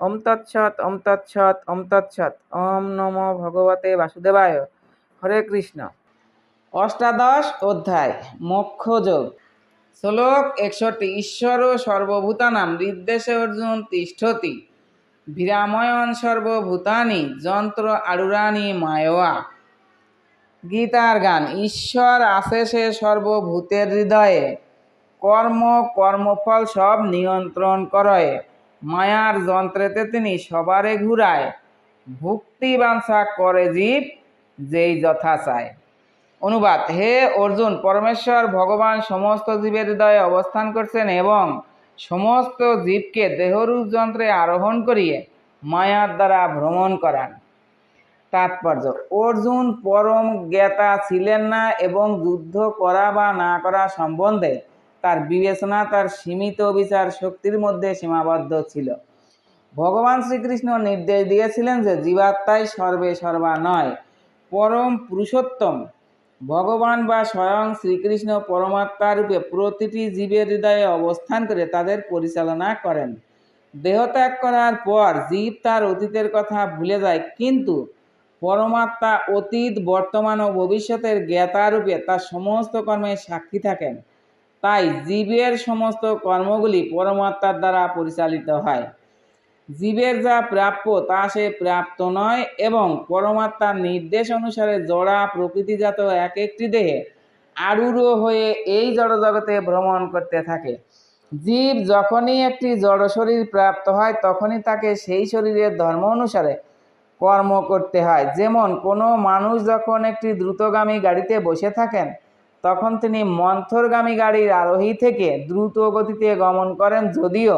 ওম তৎসৎ ওম তৎসৎ ওম তৎসৎ। ওম নমো ভগবতে বাসুদেবায়। হরে কৃষ্ণ। অষ্টাদশ অধ্যায়, মোক্ষযোগ। শ্লোক একষট্টি, ঈশ্বর সর্বভূতানাম নির্দেশে অর্জুন তিষ্ঠতি। বিরাময়ন সর্বভূতানি যন্ত্র আড়ুরানি মায়োয়া গীতার গান, ঈশ্বর আছে সে সর্বভূতের হৃদয়ে। কর্ম কর্মফল সব নিয়ন্ত্রণ করে মায়ার যন্ত্রেতে তিনি সবারে ঘুরায়, ভুক্তি বাঞ্ছা করে জীব যেই যথা চায়। অনুবাদ, হে অর্জুন, পরমেশ্বর ভগবান সমস্ত জীবের হৃদয়ে অবস্থান করছেন এবং সমস্ত জীবকে দেহরূপ যন্ত্রে আরোহণ করিয়ে মায়ার দ্বারা ভ্রমণ করান। তাৎপর্য, অর্জুন পরম জ্ঞাতা ছিলেন না এবং যুদ্ধ করা বা না করা সম্বন্ধে তার বিবেচনা, তার সীমিত বিচার শক্তির মধ্যে সীমাবদ্ধ ছিল। ভগবান শ্রীকৃষ্ণ নির্দেশ দিয়েছিলেন যে জীবাত্মাই সর্বে সর্বা নয়, পরম পুরুষোত্তম। ভগবান বা স্বয়ং শ্রীকৃষ্ণ পরমাত্মা রূপে প্রতিটি জীবের হৃদয়ে অবস্থান করে তাদের পরিচালনা করেন। দেহত্যাগ করার পর জীব তার অতীতের কথা ভুলে যায়, কিন্তু পরমাত্মা অতীত, বর্তমান ও ভবিষ্যতের জ্ঞাতারূপে তার সমস্ত কর্মের সাক্ষী থাকেন। তাই জীবের সমস্ত কর্মগুলি পরমাত্মার দ্বারা পরিচালিত হয়। জীবের যা প্রাপ্য, তা সে প্রাপ্ত নয় এবং পরমাত্মার নির্দেশ অনুসারে জড়া প্রকৃতিজাত এক একটি দেহে আরূঢ় হয়ে এই জড়জগতে ভ্রমণ করতে থাকে। জীব যখনই একটি জড় শরীর প্রাপ্ত হয়, তখনই তাকে সেই শরীরের ধর্ম অনুসারে কর্ম করতে হয়। যেমন কোনো মানুষ যখন একটি দ্রুতগামী গাড়িতে বসে থাকেন তখন তিনি মন্থরগামী গাড়ির আরোহী থেকে দ্রুত গতিতে গমন করেন, যদিও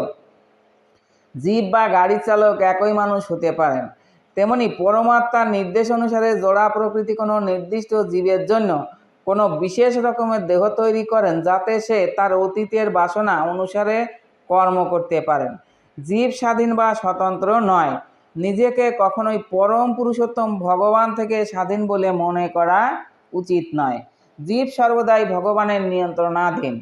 জীব বা গাড়ি চালক একই মানুষ হতে পারেন। তেমনি পরমাত্মার নির্দেশ অনুসারে জোড়া প্রকৃতি কোনো নির্দিষ্ট জীবের জন্য কোনো বিশেষ রকমের দেহ তৈরি করেন, যাতে সে তার অতীতের বাসনা অনুসারে কর্ম করতে পারেন। জীব স্বাধীন বা স্বতন্ত্র নয়, নিজেকে কখনোই পরম পুরুষোত্তম ভগবান থেকে স্বাধীন বলে মনে করা উচিত নয়। জীব সর্বদাই ভগবানের নিয়ন্ত্রণাধীন।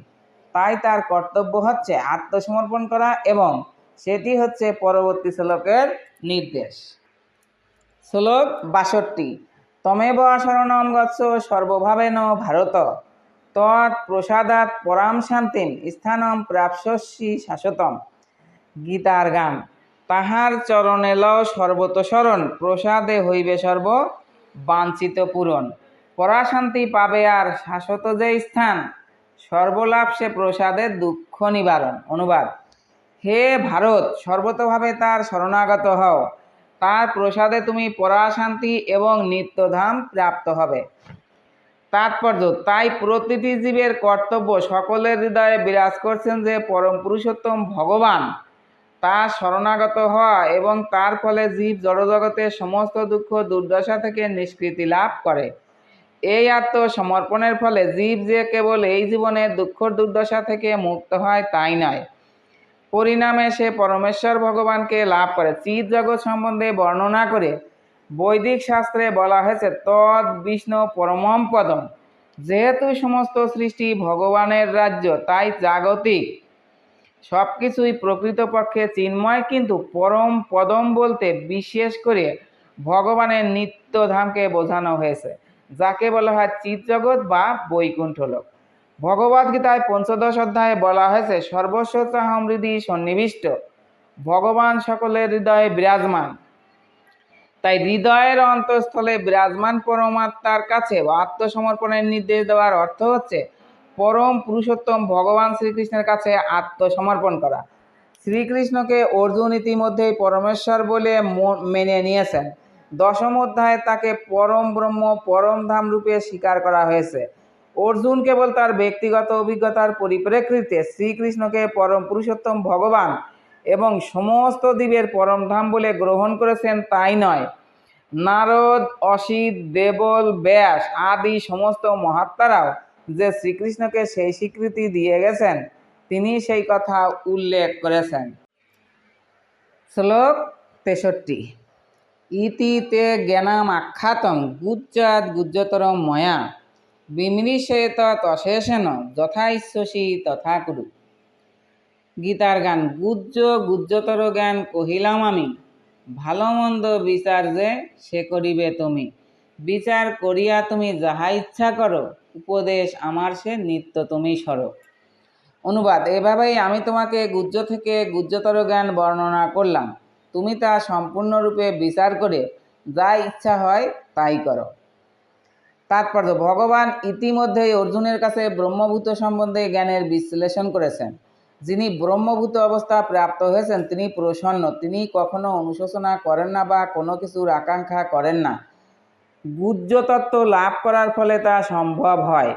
তাই তার কর্তব্য হচ্ছে আত্মসমর্পণ করা এবং সেটি হচ্ছে পরবর্তী শ্লোকের নির্দেশ। শ্লোক বাষট্টি। তমেব শরণম গচ্ছ সর্বভাবেন ভারত। তৎ প্রসাদাত পরাম শান্তিম স্থানম প্রাপস্যি শাশ্বতম। গীতার গান, তাহার চরণে লও সর্বত শরণ, প্রসাদে হইবে সর্ব বাঞ্ছিত পূরণ পরাশান্তি পাবে আর শাশ্বত যে স্থান, সর্বলাভ সে প্রসাদের দুঃখ নিবারণ। অনুবাদ। হে ভারত, সর্বতভাবে তার শরণাগত হও। তার প্রসাদে তুমি পরাশান্তি এবং নিত্যধাম প্রাপ্ত হবে। তাৎপর্য, তাই প্রতিটি জীবের কর্তব্য সকলের হৃদয়ে বিরাজ করছেন যে পরম পুরুষোত্তম ভগবান। তার শরণাগত হওয়া এবং তার ফলে জীব জড়জগতের সমস্ত দুঃখ দুর্দশা থেকে নিষ্কৃতি লাভ করে। এই আত্মসমর্পণের ফলে জীব যে কেবল এই জীবনে দুঃখ দুর্দশা থেকে মুক্ত হয়, তাই নয়। পরিণামে সে পরমেশ্বর ভগবানকে লাভ করে। চিৎ জগৎ সম্বন্ধে বর্ণনা করে বৈদিক শাস্ত্রে বলা হয়েছে, তৎ বিষ্ণু পরমম পদম। যেহেতু সমস্ত সৃষ্টি ভগবানের রাজ্য, তাই জাগতিক। সব কিছুই প্রকৃতপক্ষে চিন্ময়, কিন্তু পরম পদম বলতে বিশেষ করে ভগবানের নিত্যধামকে বোঝানো হয়েছে। যাকে বলা হয় চিৎজগৎ বা বৈকুণ্ঠ লোক ভগবদ্গীতায় পঞ্চদশ অধ্যায়ে বলা হয়েছে সর্বস্ব চাহমৃদি সন্নিবিষ্ট, ভগবান সকলের হৃদয়ে বিরাজমান। তাই হৃদয়ের অন্তঃস্থলে বিরাজমান পরমাত্মার কাছে আত্মসমর্পণের নির্দেশ দেওয়ার অর্থ হচ্ছে, পরম পুরুষোত্তম ভগবান শ্রীকৃষ্ণের কাছে আত্মসমর্পণ করা। শ্রীকৃষ্ণকে অর্জুন ইতিমধ্যেই পরমেশ্বর বলে মেনে নিয়েছেন। দশম অধ্যায়ে তাকে পরম ব্রহ্ম, পরম ধাম রূপে স্বীকার করা হয়েছে। অর্জুন কেবল তার ব্যক্তিগত অভিজ্ঞতার পরিপ্রেক্ষিতে শ্রীকৃষ্ণকে পরম পুরুষোত্তম ভগবান এবং সমস্ত দ্বীপের পরমধাম বলে গ্রহণ করেছেন তাই নয়। নারদ, অসিত, দেবল, ব্যাস আদি সমস্ত মহাত্মারাও যে শ্রীকৃষ্ণকে সেই স্বীকৃতি দিয়ে গেছেন, তিনি সেই কথা উল্লেখ করেছেন। শ্লোক তেষট্টি। ইতি তে জ্ঞানাম আখ্যাতম গুজ্জাত গুজ্জতরম ময়া। বিমৃশেত তশেষেন যথা ইচ্ছসি তথা কুরু গীতার গান, গুজ্জ গুজ্জতর জ্ঞান কহিলাম আমি ভালো মন্দ বিচার যে সে করিবে তুমি। বিচার করিয়া তুমি যাহা ইচ্ছা করো, উপদেশ আমার সে নিত্য তুমি সরো। অনুবাদ, এভাবেই আমি তোমাকে গুজ্জ থেকে গুজ্জতর জ্ঞান বর্ণনা করলাম। তুমি তা সম্পূর্ণরূপে বিচার করে যা ইচ্ছা হয় তাই করো। তাৎপর্য, ভগবান ইতিমধ্যেই অর্জুনের কাছে ব্রহ্মভূত সম্বন্ধে জ্ঞানের বিশ্লেষণ করেছেন। যিনি ব্রহ্মভূত অবস্থা প্রাপ্ত হয়েছেন, তিনি প্রসন্ন। তিনি কখনো অনুশোচনা করেন না বা কোনো কিছুর আকাঙ্ক্ষা করেন না। গুজ্জ তত্ত্ব লাভ করার ফলে তা সম্ভব হয়।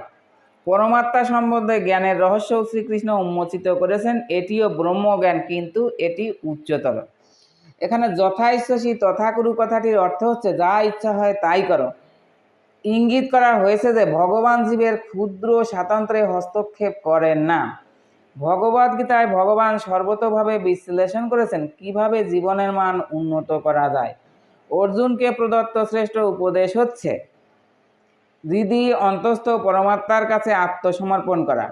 পরমাত্মা সম্বন্ধে জ্ঞানের রহস্য শ্রীকৃষ্ণ উন্মোচিত করেছেন। এটিও ব্রহ্মজ্ঞান, কিন্তু এটি উচ্চতর। এখানে যথা ইচ্ছসী তথা কুরু কথাটির অর্থ হচ্ছে, যা ইচ্ছা হয় তাই করো। ইঙ্গিত করা হয়েছে যে, ভগবান জীবের ক্ষুদ্র স্বাতন্ত্র্যে হস্তক্ষেপ করেন না। ভগবদ গীতায় ভগবান সর্বতভাবে বিশ্লেষণ করেছেন, কীভাবে জীবনের মান উন্নত করা যায়। অর্জুনকে প্রদত্ত শ্রেষ্ঠ উপদেশ হচ্ছে হৃদি অন্তস্থ পরমাত্মার কাছে আত্মসমর্পণ করা।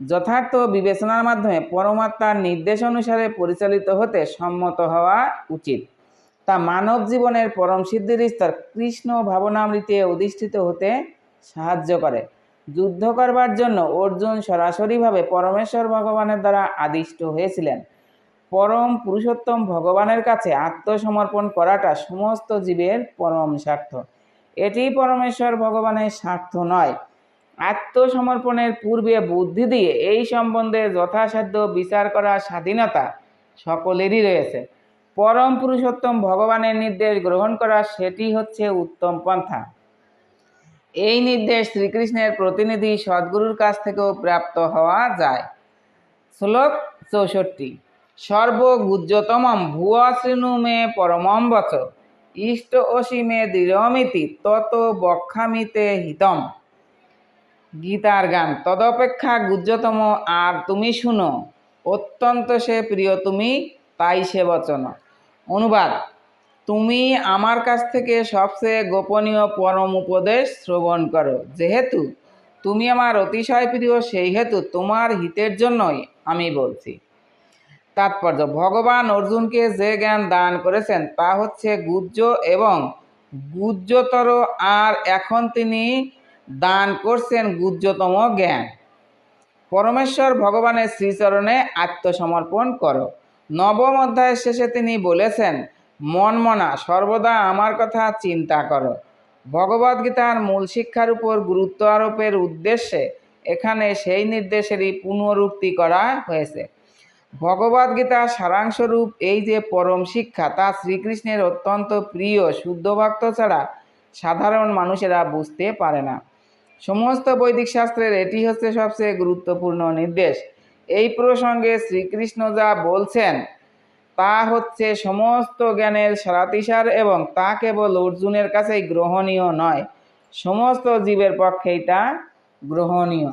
যথার্থ বিবেচনার মাধ্যমে পরমাত্মার নির্দেশ অনুসারে পরিচালিত হতে সম্মত হওয়া উচিত। তা মানব জীবনের পরম সিদ্ধির স্তর কৃষ্ণ ভাবনামৃতে অধিষ্ঠিত হতে সাহায্য করে। যুদ্ধ করবার জন্য অর্জুন সরাসরিভাবে পরমেশ্বর ভগবানের দ্বারা আদিষ্ট হয়েছিলেন। পরম পুরুষোত্তম ভগবানের কাছে আত্মসমর্পণ করাটা সমস্ত জীবের পরম স্বার্থ। এটি পরমেশ্বর ভগবানের স্বার্থ নয়। আত্মসমর্পণের পূর্বে বুদ্ধি দিয়ে এই সম্বন্ধে যথাসাধ্য বিচার করার স্বাধীনতা সকলেরই রয়েছে। পরম পুরুষোত্তম ভগবানের নির্দেশ গ্রহণ করা সেটি হচ্ছে উত্তম পন্থা। এই নির্দেশ শ্রীকৃষ্ণের প্রতিনিধি সদ্গুরুর কাছ থেকেও প্রাপ্ত হওয়া যায়। শ্লোক চৌষট্টি, সর্বগুজ্জতমম ভুয়া শৃণু মে পরমম বচ, ইষ্ট অসীমে দৃঢ়মিতি তত বক্ষামিতে হিতম। গীতার গান। তদপেক্ষা গুজ্জতম আর তুমি শুনো। অত্যন্ত সে প্রিয় তুমি, তাই সে বচন। অনুবাদ, তুমি আমার কাছ থেকে সবচেয়ে গোপনীয় পরম উপদেশ শ্রবণ করো। যেহেতু তুমি আমার অতিশয় প্রিয়, সেই হেতু তোমার হিতের জন্যই আমি বলছি। তাৎপর্য, ভগবান অর্জুনকে যে জ্ঞান দান করেছেন তা হচ্ছে গুজ্জ এবং গুজ্জতর, আর এখন তিনি দান করছেন গুজ্জতম জ্ঞান। পরমেশ্বর ভগবানের শ্রীচরণে আত্মসমর্পণ করো। নবম অধ্যায়ের শেষে তিনি বলেছেন, মনমনা, সর্বদা আমার কথা চিন্তা করো। ভগবদ্গীতার মূল শিক্ষার উপর গুরুত্ব আরোপের উদ্দেশ্যে এখানে সেই নির্দেশেরই পুনরুক্তি করা হয়েছে। ভগবদ্গীতার সারাংশরূপ এই যে পরম শিক্ষা, তা শ্রীকৃষ্ণের অত্যন্ত প্রিয় শুদ্ধ ভক্ত ছাড়া সাধারণ মানুষেরা বুঝতে পারে না। সমস্ত বৈদিক শাস্ত্রের এটি হচ্ছে সবচেয়ে গুরুত্বপূর্ণ নির্দেশ। এই প্রসঙ্গে শ্রীকৃষ্ণ যা বলছেন, তা হচ্ছে সমস্ত জ্ঞানের সারাতিসার এবং তা কেবল অর্জুনের কাছেই গ্রহণীয় নয়, সমস্ত জীবের পক্ষেই তা গ্রহণীয়।